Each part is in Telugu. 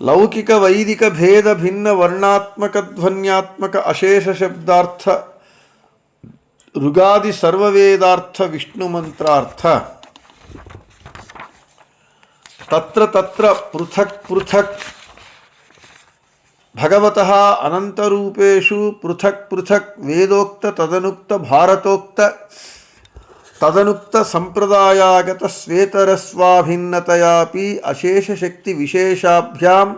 లౌకిక వైదిక భేద భిన్న వర్ణాత్మక ధ్వన్యాత్మక అశేష శబ్దార్థ రుగాది సర్వవేదార్థ విష్ణు మంత్రార్థ తత్ర తత్ర పృథక్ పృథక్ భగవత అనంతరూపేషు పృథక్ పృథక్ వేదోక్త తదనుక్త భారతోక్త తదనుక్త సంప్రదాయాగత శ్వేతరస్వాభిన్నతయాపి అశేషశక్తి విశేషాభ్యాం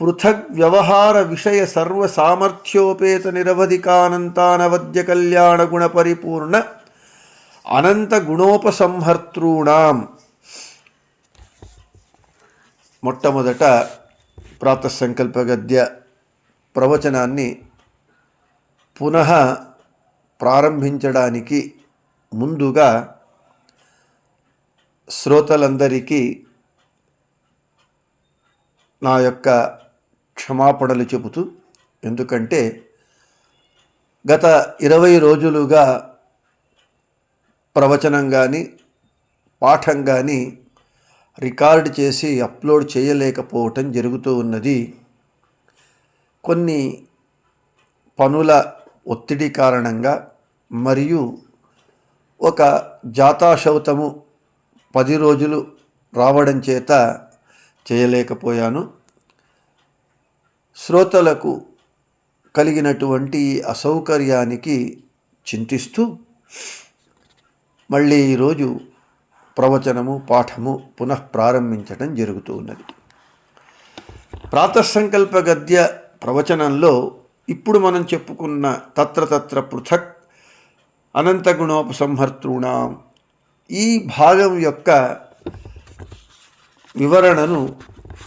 పృథగ్ వ్యవహార విషయ సర్వసామర్థ్యోపేత నిరవధికానంతానవద్య కళ్యాణ గుణ పరిపూర్ణ అనంత గుణోపసంహర్తృణాం. మొట్టమొదట ప్రాతసంకల్ప గద్య ప్రవచనాన్ని పునః ప్రారంభించడానికి ముందుగా శ్రోతలందరికీ నా యొక్క క్షమాపణలు చెబుతూ ఎందుకంటే గత ఇరవై రోజులుగా ప్రవచనం కానీ పాఠం కానీ రికార్డ్ చేసి అప్లోడ్ చేయలేకపోవటం జరుగుతూ ఉన్నది. కొన్ని పనుల ఒత్తిడి కారణంగా మరియు ఒక జాతాశౌతము పది రోజులు రావడం చేత చేయలేకపోయాను. శ్రోతలకు కలిగినటువంటి అసౌకర్యానికి చింతిస్తూ మళ్ళీ ఈరోజు ప్రవచనము పాఠము పునః ప్రారంభించడం జరుగుతూ ఉన్నది. ప్రాతసంకల్ప గద్య ప్రవచనంలో ఇప్పుడు మనం చెప్పుకున్న తత్ర తత్ర పృథక్ అనంత గుణోపసంహర్తృణ ఈ భాగం యొక్క వివరణను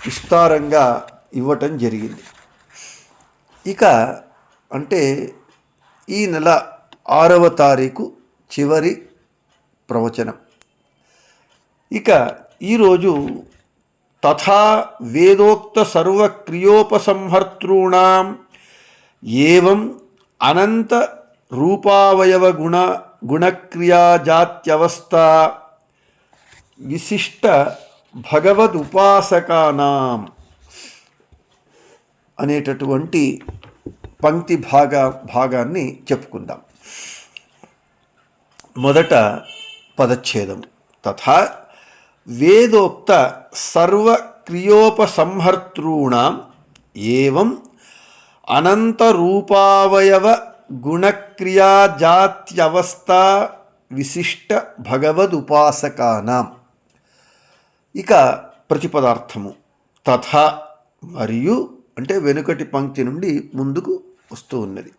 విస్తారంగా ఇవ్వటం జరిగింది. ఇక అంటే ఈ నెల ఆరవ తారీఖు చివరి ప్రవచనం. ఇక ఈరోజు తథా వేదోక్త సర్వక్రియోపసంహర్తృణం ఏవం అనంత రూపావయవ గుణ గుణక్రియాజాత్యవస్థ విశిష్ట భగవదుపాసకానాం అనేటటువంటి పంక్తి భాగ భాగాన్ని చెప్పుకుందాం. మొదట పదచ్ఛేదం. తథా వేదోక్త సర్వక్రియోపసంహర్తృణం ఏవం అనంతరూపావయవ గుణక్రియాజాత్యవస్థ విశిష్ట భగవదుపాసకానాం. ఇక ప్రతిపదార్థము. తథ మరియు అంటే వెనుకటి పంక్తి నుండి ముందుకు వస్తూ ఉన్నది.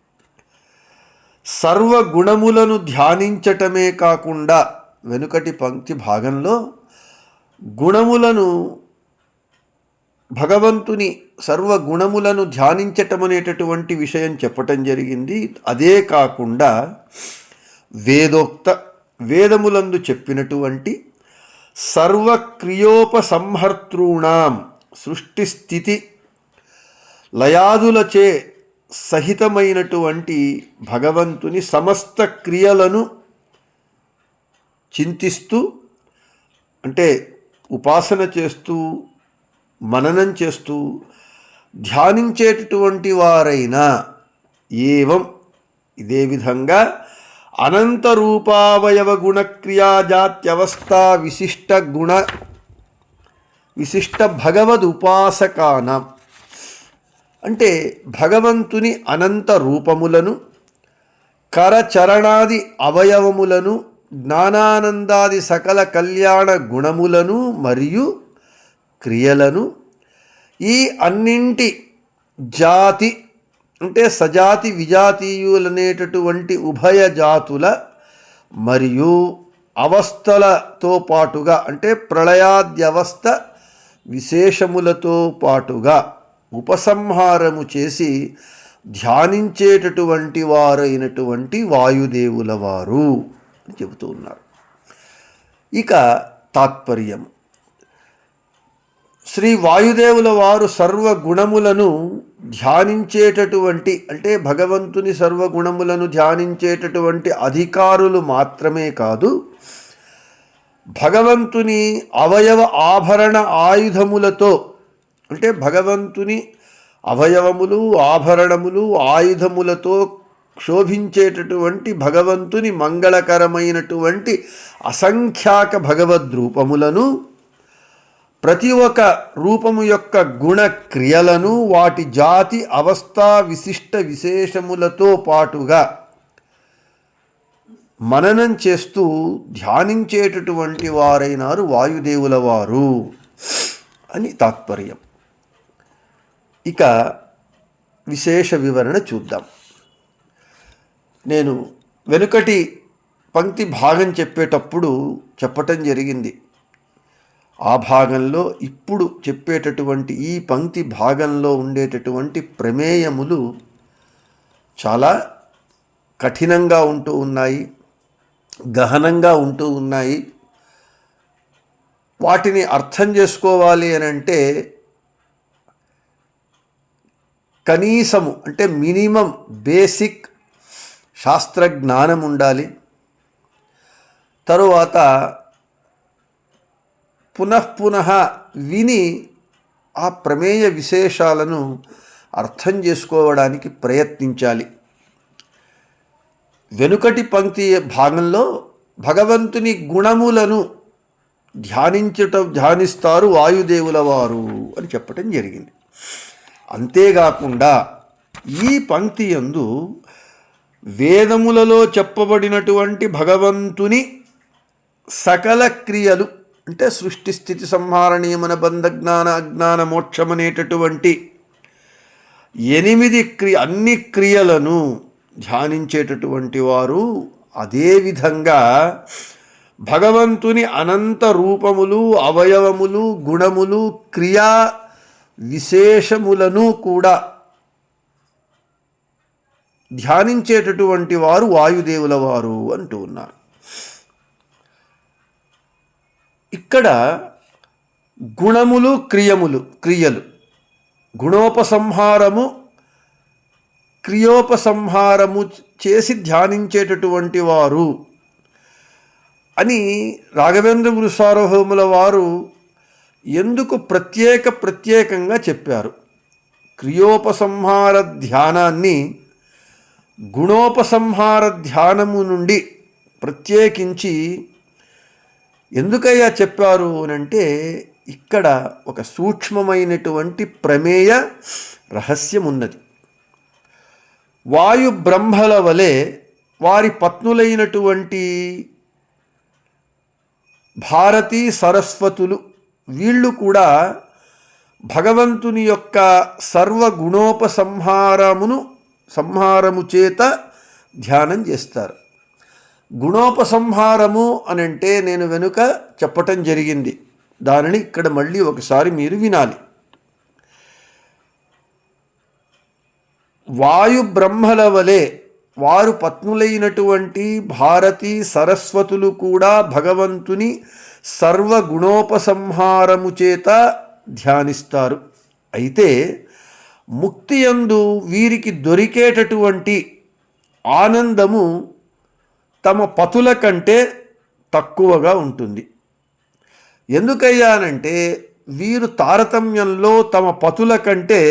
సర్వగుణములను ధ్యానించటమే కాకుండా వెనుకటి పంక్తి భాగంలో గుణములను భగవంతుని సర్వగుణములను ధ్యానించటం అనేటటువంటి విషయం చెప్పటం జరిగింది. అదే కాకుండా వేదోక్త వేదములందు చెప్పినటువంటి సర్వక్రియోపసంహర్తॄణాం సృష్టి స్థితి లయాదులచే సహితమైనటువంటి భగవంతుని సమస్త క్రియలను చింతిస్తూ అంటే ఉపాసన చేస్తూ మననం చేస్తూ ధ్యానించేటటువంటి వారైనా ఏవం ఇదే విధంగా అనంతరూపావయవ గుణక్రియాజాత్యవస్థ విశిష్ట గుణ విశిష్ట భగవద్ ఉపాసకానం. అంటే భగవంతుని అనంత రూపములను కరచరణాది అవయవములను జ్ఞానానందాది సకల కళ్యాణ గుణములను మరియు క్రియలను ఈ అన్నింటి జాతి అంటే సజాతి విజాతీయులనేటటువంటి ఉభయ జాతుల మరియు అవస్థలతో పాటుగా అంటే ప్రళయాద్యవస్థ విశేషములతో పాటుగా ఉపసంహారము చేసి ధ్యానించేటటువంటి వారైనటువంటి వాయుదేవుల వారు అని చెబుతూ ఉన్నారు. ఇక తాత్పర్యం. శ్రీ వాయుదేవుల వారు సర్వగుణములను ధ్యానించేటటువంటి అంటే భగవంతుని సర్వగుణములను ధ్యానించేటటువంటి అధికారులు మాత్రమే కాదు భగవంతుని అవయవ ఆభరణ ఆయుధములతో అంటే భగవంతుని అవయవములు ఆభరణములు ఆయుధములతో క్షోభించేటటువంటి భగవంతుని మంగళకరమైనటువంటి అసంఖ్యాక భగవద్రూపములను ప్రతి ఒక్క రూపము యొక్క గుణ క్రియలను వాటి జాతి అవస్థా విశిష్ట విశేషములతో పాటుగా మననం చేస్తూ ధ్యానించేటటువంటి వారైనారు వాయుదేవుల వారు అని తాత్పర్యం. ఇక విశేష వివరణ చూద్దాం. నేను వెనుకటి పంక్తి భాగం చెప్పేటప్పుడు చెప్పటం జరిగింది. ఆ భాగంలో ఇప్పుడు చెప్పేటటువంటి ఈ పంక్తి భాగంలో ఉండేటటువంటి ప్రమేయములు చాలా కఠినంగా ఉంటూ ఉన్నాయి గహనంగా ఉంటూ ఉన్నాయి. వాటిని అర్థం చేసుకోవాలి అని అంటే కనీసము అంటే మినిమం బేసిక్ శాస్త్రజ్ఞానం ఉండాలి. తరువాత పునఃపునః విని ఆ ప్రమేయ విశేషాలను అర్థం చేసుకోవడానికి ప్రయత్నించాలి. వెనుకటి పంక్తి భాగంలో భగవంతుని గుణములను ధ్యానించట ధ్యానిస్తారు వాయుదేవుల వారు అని చెప్పటం జరిగింది. అంతేకాకుండా ఈ పంక్తి యందు వేదములలో చెప్పబడినటువంటి భగవంతుని సకల క్రియలు అంటే సృష్టి స్థితి సంహార నియమన బంధ జ్ఞాన అజ్ఞాన మోక్షమనేటటువంటి ఎనిమిది క్రియ అన్ని క్రియలను ధ్యానించేటటువంటి వారు అదేవిధంగా భగవంతుని అనంత రూపములు అవయవములు గుణములు క్రియా విశేషములను కూడా ధ్యానించేటటువంటి వారు వాయుదేవుల వారు అంటూ ఉన్నారు. ఇక్కడ గుణములు క్రియములు క్రియలు. గుణోపసంహారము క్రియోపసంహారము చేసి ధ్యానించేటటువంటి వారు అని రాఘవేంద్ర గురు సార్వభౌముల వారు ఎందుకు ప్రత్యేక ప్రత్యేకంగా చెప్పారు. క్రియోపసంహార ధ్యానాన్ని గుణోపసంహార ధ్యానము నుండి ప్రత్యేకించి ఎందుకయ్యా చెప్పారు అనంటే ఇక్కడ ఒక సూక్ష్మమైనటువంటి ప్రమేయ రహస్యం ఉన్నది వాయు బ్రహ్మల వలె వారి పత్నులైనటువంటి భారతీ సరస్వతులు వీళ్ళు కూడా భగవంతుని యొక్క సర్వగుణోపసంహారమును సంహారము చేత ధ్యానం చేస్తారు. గుణోపసంహారము అని అంటే నేను వెనుక చెప్పటం జరిగింది. దానిని ఇక్కడ మళ్ళీ ఒకసారి మీరు వినాలి. వాయు బ్రహ్మల వలె వారు పత్నులైనటువంటి భారతీ సరస్వతులు కూడా భగవంతుని సర్వగుణోపసంహారము చేత ధ్యానిస్తారు. అయితే ముక్తి యందు వీరికి దొరికేటటువంటి ఆనందము తమ పతుల కంటే తక్కువగా ఉంటుంది. ఎందుకయ్యానంటే వీరు తారతమ్యంలో తమ పతుల కంటే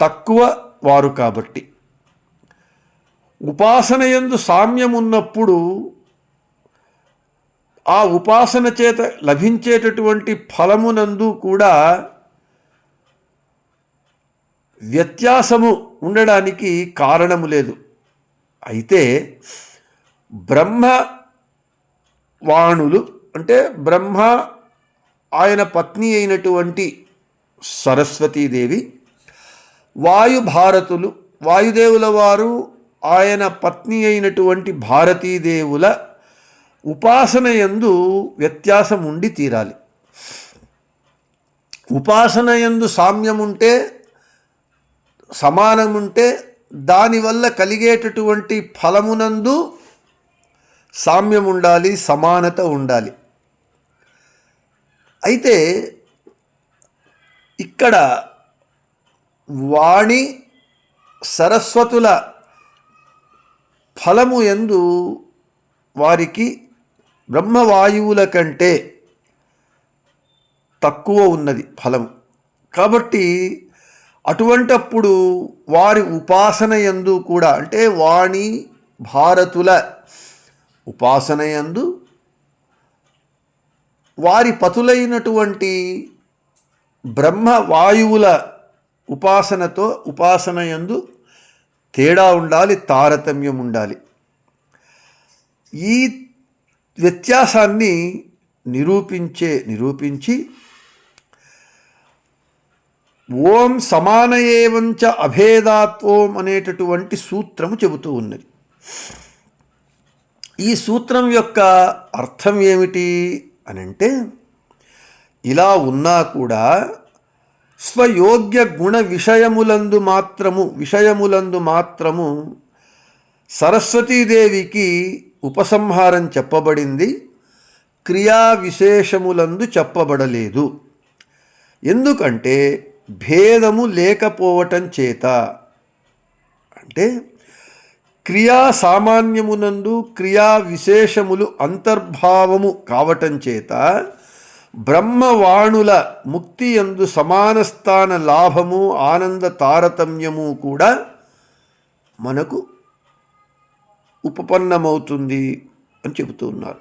తక్కువ వారు కాబట్టి. ఉపాసన ఎందు సామ్యం ఉన్నప్పుడు ఆ ఉపాసన చేత లభించేటటువంటి ఫలమునందు కూడా వ్యత్యాసము ఉండడానికి కారణము లేదు. అయితే బ్రహ్మ వాణులు అంటే బ్రహ్మ ఆయన పత్ని అయినటువంటి సరస్వతీదేవి వాయుభారతులు వాయుదేవుల వారు ఆయన పత్ని అయినటువంటి భారతీదేవుల ఉపాసన యందు వ్యత్యాసం ఉండి తీరాలి. ఉపాసన యందు సామ్యం ఉంటే సమానముంటే దానివల్ల కలిగేటటువంటి ఫలమునందు సామ్యం ఉండాలి సమానత ఉండాలి. అయితే ఇక్కడ వాణి సరస్వతుల ఫలము ఎందు వారికి బ్రహ్మవాయువుల కంటే తక్కువ ఉన్నది ఫలం కాబట్టి అటువంటప్పుడు వారి ఉపాసన యందు కూడా అంటే వాణి భారతుల ఉపాసనయందు వారి పతులైనటువంటి బ్రహ్మ వాయువుల ఉపాసనతో ఉపాసనయందు తేడా ఉండాలి తారతమ్యం ఉండాలి. ఈ వ్యత్యాసాన్ని నిరూపించే నిరూపించి ఓం సమానయేవంచ అభేదాత్వం అనేటటువంటి సూత్రము చెబుతూ ఉన్నది. ఈ సూత్రం యొక్క అర్థం ఏమిటి అని అంటే ఇలా ఉన్నా కూడా స్వయోగ్య గుణ విషయములందు మాత్రము విషయములందు మాత్రము సరస్వతీదేవికి ఉపసంహారం చెప్పబడింది క్రియా విశేషములందు చెప్పబడలేదు. ఎందుకంటే భేదము లేకపోవటం చేత. అంటే క్రియా సామాన్యమునందు క్రియా విశేషములు అంతర్భావము కావటం చేత బ్రహ్మవాణుల ముక్తి ఎందు సమాన స్థాన లాభము ఆనంద తారతమ్యము కూడా మనకు ఉపపన్నమవుతుంది అని చెబుతూ ఉన్నారు.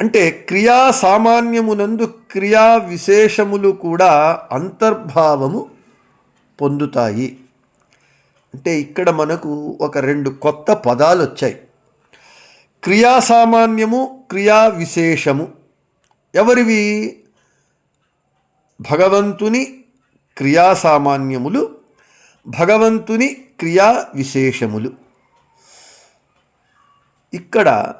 అంటే క్రియా సామాన్యమునందు క్రియా విశేషములు కూడా అంతర్భావము పొందుతాయి. అంటే ఇక్కడ మనకు ఒక రెండు కొత్త పదాలు వచ్చాయి క్రియా సామాన్యము క్రియా విశేషము ఎవరివి? భగవంతుని క్రియా సామాన్యములు భగవంతుని క్రియా విశేషములు ఇక్కడ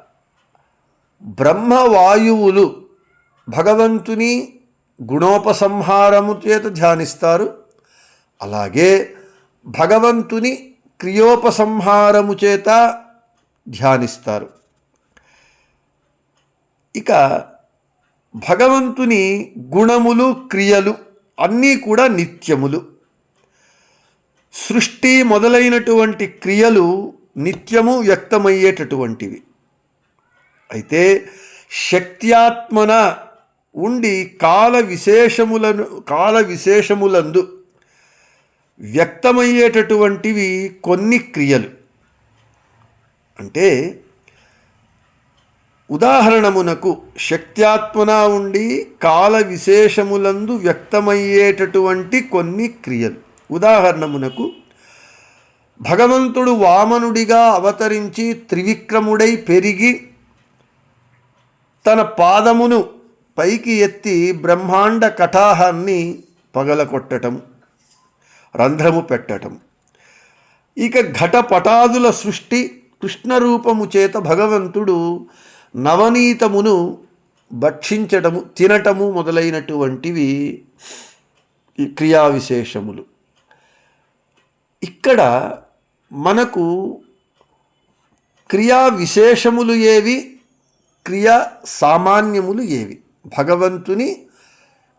బ్రహ్మవాయువులు భగవంతుని గుణోపసంహారము చేత ధ్యానిస్తారు. అలాగే భగవంతుని క్రియోపసంహారము చేత ధ్యానిస్తారు. ఇక భగవంతుని గుణములు క్రియలు అన్నీ కూడా నిత్యములు. సృష్టి మొదలైనటువంటి క్రియలు నిత్యము వ్యక్తమయ్యేటటువంటివి. అయితే శక్త్యాత్మన ఉండి కాల విశేషములను కాల విశేషములందు వ్యక్తమయ్యేటటువంటివి కొన్ని క్రియలు. అంటే ఉదాహరణమునకు శక్త్యాత్మన ఉండి కాల విశేషములందు వ్యక్తమయ్యేటటువంటి కొన్ని క్రియలు. ఉదాహరణమునకు భగవంతుడు వామనుడిగా అవతరించి త్రివిక్రముడై పెరిగి తన పాదమును పైకి ఎత్తి బ్రహ్మాండ కటాహాన్ని పగలకొట్టటం రంధ్రము పెట్టటం. ఇక ఘటపటాదుల సృష్టి కృష్ణరూపము చేత భగవంతుడు నవనీతమును భక్షించటము తినటము మొదలైనటువంటివి క్రియా విశేషములు ఇక్కడ మనకు క్రియా విశేషములు ఏవి? క్రియా సామాన్యములు ఏవి? భగవంతుని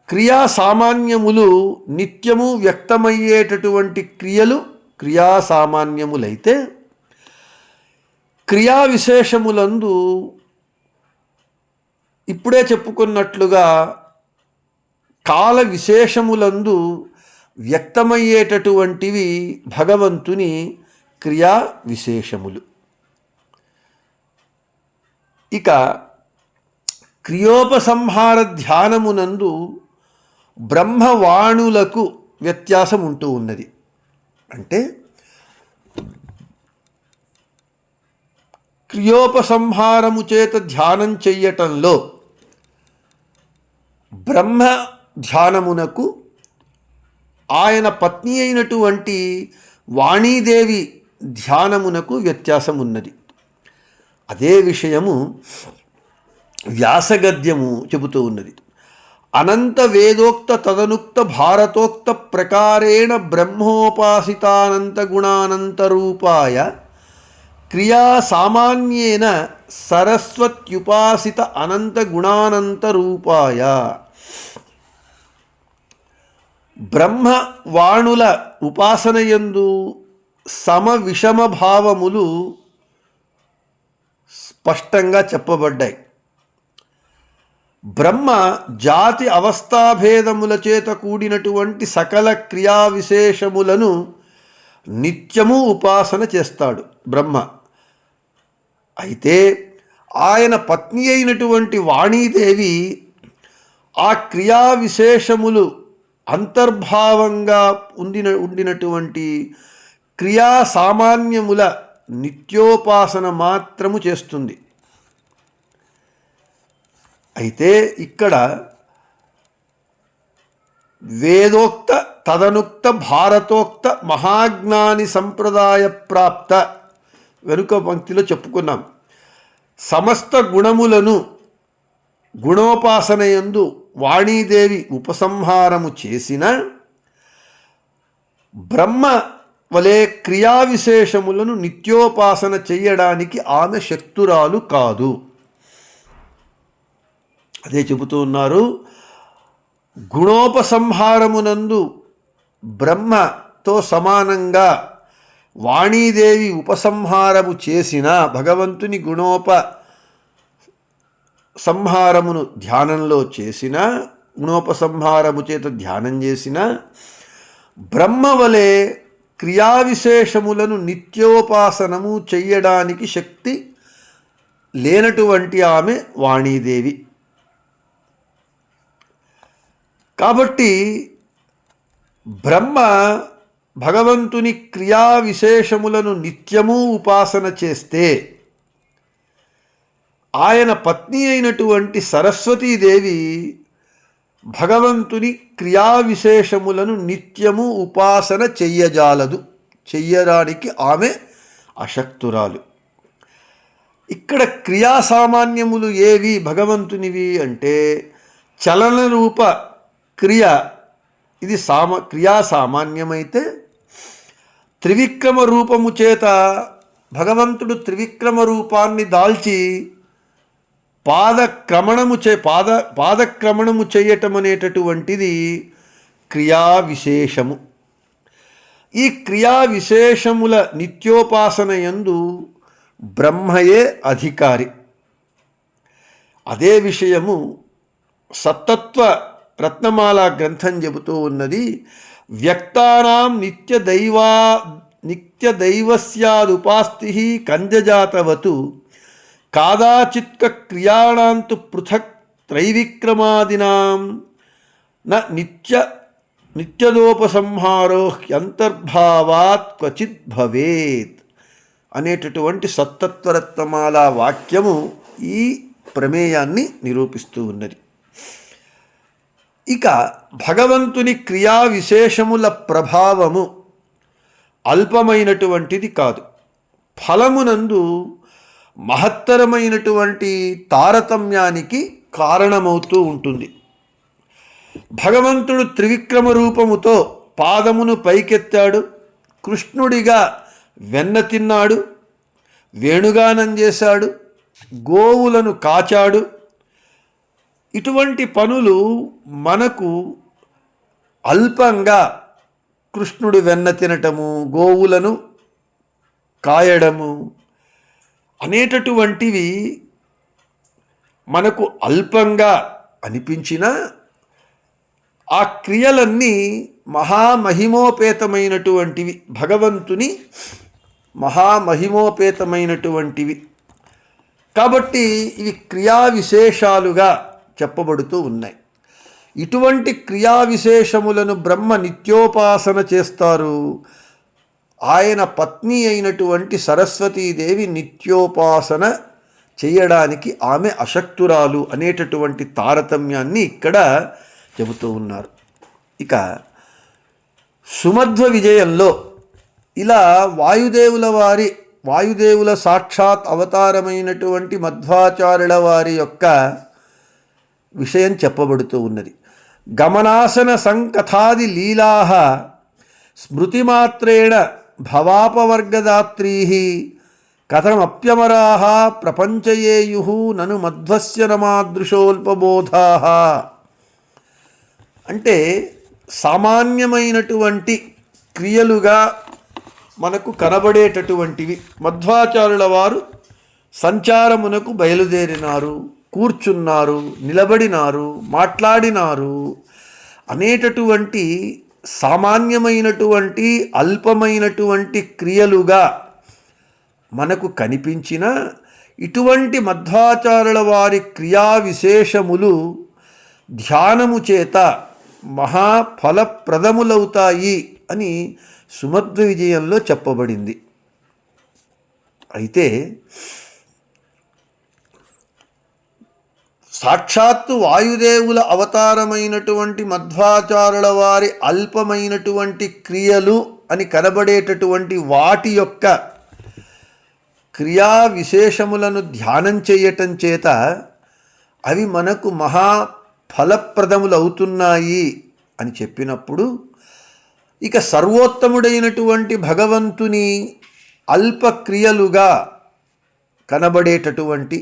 క్రియా సామాన్యములు నిత్యము వ్యక్తమయ్యేటటువంటి క్రియలు క్రియా సామాన్యములైతే క్రియా విశేషములందు ఇప్పుడే చెప్పుకున్నట్లుగా కాల విశేషములందు వ్యక్తమయ్యేటటువంటివి భగవంతుని క్రియా విశేషములు ఇక క్రియోపసంహార ధ్యానమునందు బ్రహ్మవాణులకు వ్యత్యాసం ఉంటూ ఉన్నది. అంటే క్రియోపసంహారము చేత ధ్యానం చెయ్యటంలో బ్రహ్మ ధ్యానమునకు ఆయన పత్ని అయినటువంటి వాణీదేవి ధ్యానమునకు వ్యత్యాసం ఉన్నది. అదే విషయము వ్యాసగద్యము చెబుతూ ఉన్నది. అనంత వేదోక్త తదనుక్త భారతోక్త ప్రకారేణ బ్రహ్మోపాసితానంత గుణానంత రూపాయ క్రియా సామాన్యేన సరస్వత్యుపాసిత అనంత గుణానంత రూపాయ బ్రహ్మ వాణుల ఉపాసనయందు సమ విషమ భావములు స్పష్టంగా చెప్పబడ్డాయి బ్రహ్మ జాతి అవస్థాభేదముల చేత కూడినటువంటి సకల క్రియా విశేషములను నిత్యము ఉపాసన చేస్తాడు బ్రహ్మ. అయితే ఆయన పత్ని అయినటువంటి వాణీదేవి ఆ క్రియా విశేషములు అంతర్భావంగా ఉండిన ఉండినటువంటి క్రియా సామాన్యముల నిత్యోపాసన మాత్రము చేస్తుంది. అయితే ఇక్కడ వేదోక్త తదనుక్త భారతోక్త మహాజ్ఞాని సంప్రదాయ ప్రాప్త వెనుక పంక్తిలో చెప్పుకున్నాం. సమస్త గుణములను గుణోపాసనయందు వాణీదేవి ఉపసంహారము చేసిన బ్రహ్మ వలె క్రియా విశేషములను నిత్యోపాసన చేయడానికి ఆమె శక్తురాలు కాదు. అదే చెబుతూ ఉన్నారు గుణోపసంహారమునందు బ్రహ్మతో సమానంగా వాణీదేవి ఉపసంహారము చేసిన భగవంతుని గుణోప సంహారమును ధ్యానంలో చేసిన గుణోపసంహారము చేత ధ్యానం చేసిన బ్రహ్మవలే క్రియావిశేషములను క్రియా విశేషములను నిత్యోపాసనము చెయ్యడానికి శక్తి లేనటువంటి ఆమె వాణీదేవి. కాబట్టి బ్రహ్మ భగవంతుని క్రియా విశేషములను నిత్యము ఉపాసన చేస్తే ఆయన పత్ని అయినటువంటి సరస్వతీదేవి భగవంతుని క్రియా విశేషములను నిత్యము ఉపాసన చెయ్యజాలదు. చెయ్యడానికి ఆమె అశక్తురాలు. ఇక్కడ క్రియా సామాన్యములు ఏవి భగవంతునివి అంటే చలన రూప క్రియ ఇది సామ క్రియా సామాన్యమైతే త్రివిక్రమ రూపము చేత భగవంతుడు త్రివిక్రమ రూపాన్ని దాల్చి పాదక్రమణము చే పాద పాదక్రమణము చేయటం అనేటటువంటిది క్రియా విశేషము. ఈ క్రియా విశేషముల నిత్యోపాసన యందు బ్రహ్మయే అధికారి. అదే విషయము సత్తత్వ రత్నమాల గ్రంథం చెబుతూ ఉన్నది వ్యక్తానాం నిత్య దైవా నిత్య దైవస్యాదుపాస్తి కంజజాతవతు కాదాచిత్క క్రియాణాంతు పృథక్ త్రైవిక్రమాదినాం న నిత్య నిత్యదోపసంహారో హ్యంతర్భావాత్ క్వచిత్ భవేత్ అనేటటువంటి సత్తత్వరత్నమాల వాక్యము ఈ ప్రమేయాన్ని నిరూపిస్తూ ఉన్నది. ఇక భగవంతుని క్రియా విశేషముల ప్రభావము అల్పమైనటువంటిది కాదు. ఫలమునందు మహత్తరమైనటువంటి తారతమ్యానికి కారణమవుతూ ఉంటుంది. భగవంతుడు త్రివిక్రమ రూపముతో పాదమును పైకెత్తాడు. కృష్ణుడిగా వెన్న తిన్నాడు. వేణుగానం చేశాడు. గోవులను కాచాడు. ఇటువంటి పనులు మనకు అల్పంగా కృష్ణుడు వెన్న తినటము గోవులను కాయడము అనేటటువంటివి మనకు అల్పంగా అనిపించినా ఆ క్రియలన్నీ మహామహిమోపేతమైనటువంటివి. భగవంతుని మహామహిమోపేతమైనటువంటివి. కాబట్టి ఇవి క్రియా విశేషాలుగా చెప్పబడుతూ ఉన్నాయి. ఇటువంటి క్రియా విశేషములను బ్రహ్మ నిత్యోపాసన చేస్తారు. ఆయన పత్ని అయినటువంటి సరస్వతీదేవి నిత్యోపాసన చేయడానికి ఆమె అశక్తురాలు అనేటటువంటి తారతమ్యాన్ని ఇక్కడ చెబుతూ ఉన్నారు. ఇక సుమధ్వ విజయంలో ఇలా వాయుదేవుల వారి వాయుదేవుల సాక్షాత్ అవతారమైనటువంటి మధ్వాచార్యుల వారి యొక్క విషయం చెప్పబడుతూ ఉన్నది. గమనాసన సంకథాది లీలా స్మృతిమాత్రేణ భవాపవర్గదాత్రీ కథమప్యమరా ప్రపంచయేయు నను మధ్వస్య నమాదృశోల్పబోధా అంటే సామాన్యమైనటువంటి క్రియలుగా మనకు కనబడేటటువంటివి. మధ్వాచారుల వారు సంచారమునకు బయలుదేరినారు. కూర్చున్నారు నిలబడినారు మాట్లాడినారు. అనేటటువంటి సామాన్యమైనటువంటి అల్పమైనటువంటి క్రియలుగా మనకు కనిపించిన ఇటువంటి మధ్వాచారుల వారి క్రియా విశేషములు ధ్యానము చేత మహాఫలప్రదములవుతాయి అని సుమధ్వ విజయంలో చెప్పబడింది. అయితే సాక్షాత్తు వాయుదేవుల అవతారమైనటువంటి మధ్వాచారుల వారి అల్పమైనటువంటి క్రియలు అని కనబడేటటువంటి వాటి యొక్క క్రియా విశేషములను ధ్యానం చేయటం చేత అవి మనకు మహా ఫలప్రదములు అవుతున్నాయి అని చెప్పినప్పుడు ఇక సర్వోత్తముడైనటువంటి భగవంతుని అల్పక్రియలుగా కనబడేటటువంటి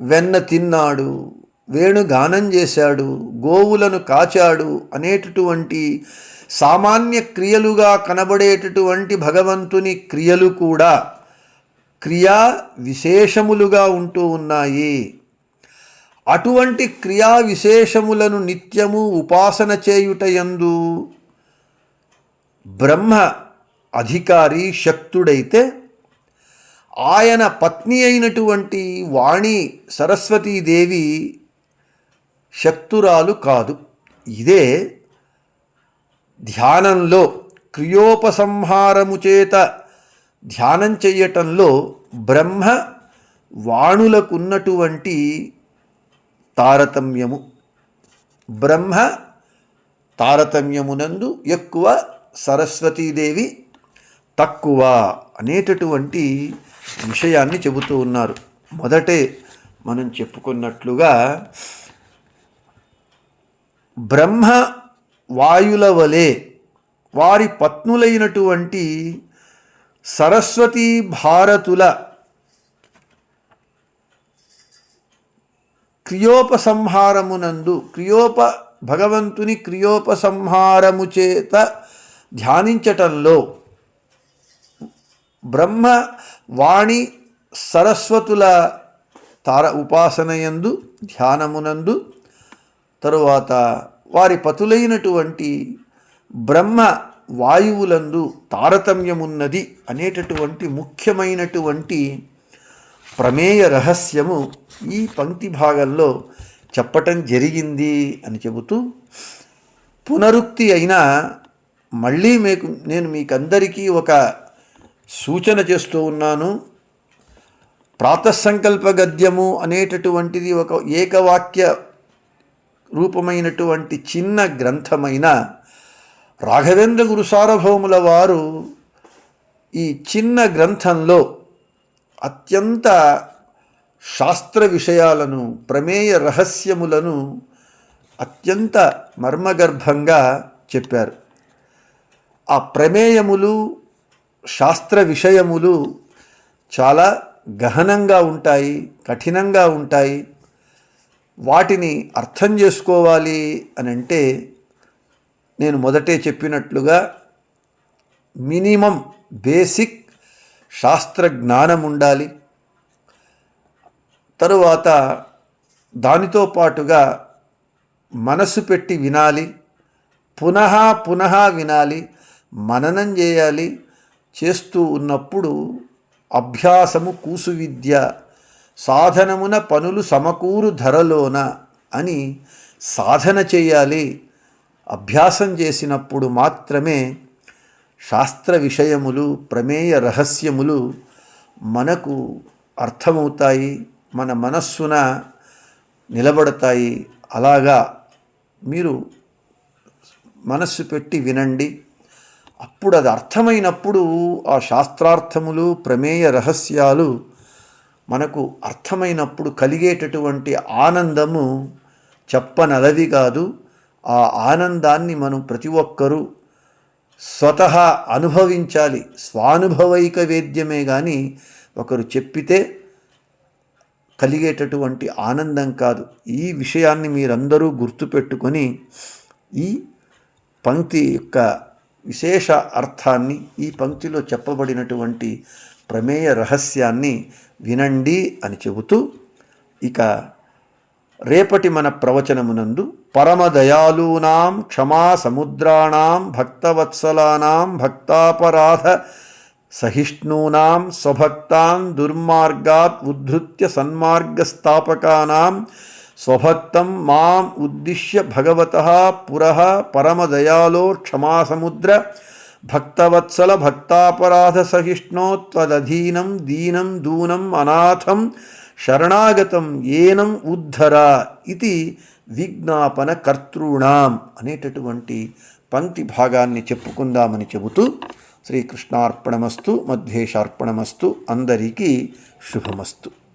వెన్న తిన్నాడు వేణుగానం చేశాడు గోవులను కాచాడు అనేటటువంటి సామాన్య క్రియలుగా కనబడేటటువంటి భగవంతుని క్రియలు కూడా క్రియా విశేషములుగా ఉంటూ ఉన్నాయి. అటువంటి క్రియా విశేషములను నిత్యము ఉపాసన చేయుటయందు బ్రహ్మ అధికారి శక్తుడైతే ఆయన పత్ని అయినటువంటి వాణి సరస్వతీదేవి శక్తురాలు కాదు. ఇదే ధ్యానంలో క్రియోపసంహారము చేత ధ్యానం చెయ్యటంలో బ్రహ్మ వాణులకున్నటువంటి తారతమ్యము. బ్రహ్మ తారతమ్యమునందు ఎక్కువ సరస్వతీదేవి తక్కువ అనేటటువంటి విషయాన్ని చెబుతూ ఉన్నారు. మొదటే మనం చెప్పుకున్నట్లుగా బ్రహ్మ వాయుల వలె వారి పత్నులైనటువంటి సరస్వతీ భారతుల క్రియోపసంహారమునందు క్రియోప భగవంతుని క్రియోపసంహారము చేత ధ్యానించటంలో బ్రహ్మ వాణి సరస్వతుల తార ఉపాసనయందు ధ్యానమునందు తరువాత వారి పతులైనటువంటి బ్రహ్మ వాయువులందు తారతమ్యమున్నది అనేటటువంటి ముఖ్యమైనటువంటి ప్రమేయ రహస్యము ఈ పంక్తి భాగంలో చెప్పటం జరిగింది అని చెబుతూ పునరుక్తి అయినా మళ్ళీ మీకు నేను మీకందరికీ ఒక సూచన చేస్తూ ఉన్నాను. ప్రాతసంకల్ప గద్యము అనేటటువంటిది ఒక ఏకవాక్య రూపమైనటువంటి చిన్న గ్రంథమైన రాఘవేంద్ర గురు సార్వభౌముల వారు ఈ చిన్న గ్రంథంలో అత్యంత శాస్త్ర విషయాలను ప్రమేయ రహస్యములను అత్యంత మర్మగర్భంగా చెప్పారు. ఆ ప్రమేయములు శాస్త్ర విషయములు చాలా గహనంగా ఉంటాయి కఠినంగా ఉంటాయి. వాటిని అర్థం చేసుకోవాలి అని అంటే నేను మొదటే చెప్పినట్లుగా మినిమం బేసిక్ శాస్త్ర జ్ఞానం ఉండాలి. తరువాత దానితో పాటుగా మనసు పెట్టి వినాలి. పునః పునః వినాలి. మననం చేయాలి. చేస్తూ ఉన్నప్పుడు అభ్యాసము కూసు విద్య సాధనమున పనులు సమకూరు ధరలోన అని సాధన చేయాలి. అభ్యాసం చేసినప్పుడు మాత్రమే శాస్త్ర విషయములు ప్రమేయ రహస్యములు మనకు అర్థమవుతాయి మన మనస్సున నిలబడతాయి. అలాగా మీరు మనస్సు పెట్టి వినండి. అప్పుడు అది అర్థమైనప్పుడు ఆ శాస్త్రార్థములు ప్రమేయ రహస్యాలు మనకు అర్థమైనప్పుడు కలిగేటటువంటి ఆనందము చెప్పనలవి కాదు. ఆ ఆనందాన్ని మనం ప్రతి ఒక్కరూ స్వతహా అనుభవించాలి. స్వానుభవైక వేద్యమే కానీ ఒకరు చెప్పితే కలిగేటటువంటి ఆనందం కాదు. ఈ విషయాన్ని మీరందరూ గుర్తుపెట్టుకొని ఈ పంక్తి యొక్క విశేష అర్థాన్ని ఈ పంక్తిలో చెప్పబడినటువంటి ప్రమేయ రహస్యాన్ని వినండి అని చెబుతూ ఇక రేపటి మన ప్రవచనమునందు పరమదయాలూనాం క్షమా సముద్రాణం భక్తవత్సలానాం భక్తాపరాధ సహిష్ణూనాం స్వభక్తాన్ దుర్మార్గాత్ ఉద్ధృత్య సన్మార్గస్థాపకానాం స్వభక్తం మాం ఉద్దిశ్య భగవత పుర పరమదయాలో క్షమాసముద్ర భక్తవత్సల భక్తాపరాధ సహిష్ణో త్వదధీనం దీనం దూనం అనాథం శరణాగతం ఏనం ఉద్ధర ఇది విజ్ఞాపన కర్తృణాం అనేటటువంటి పంక్తి భాగాన్ని చెప్పుకుందామని చెబుతూ శ్రీకృష్ణార్పణమస్తు మధ్యేశార్పణమస్తు అందరికీ శుభమస్తు.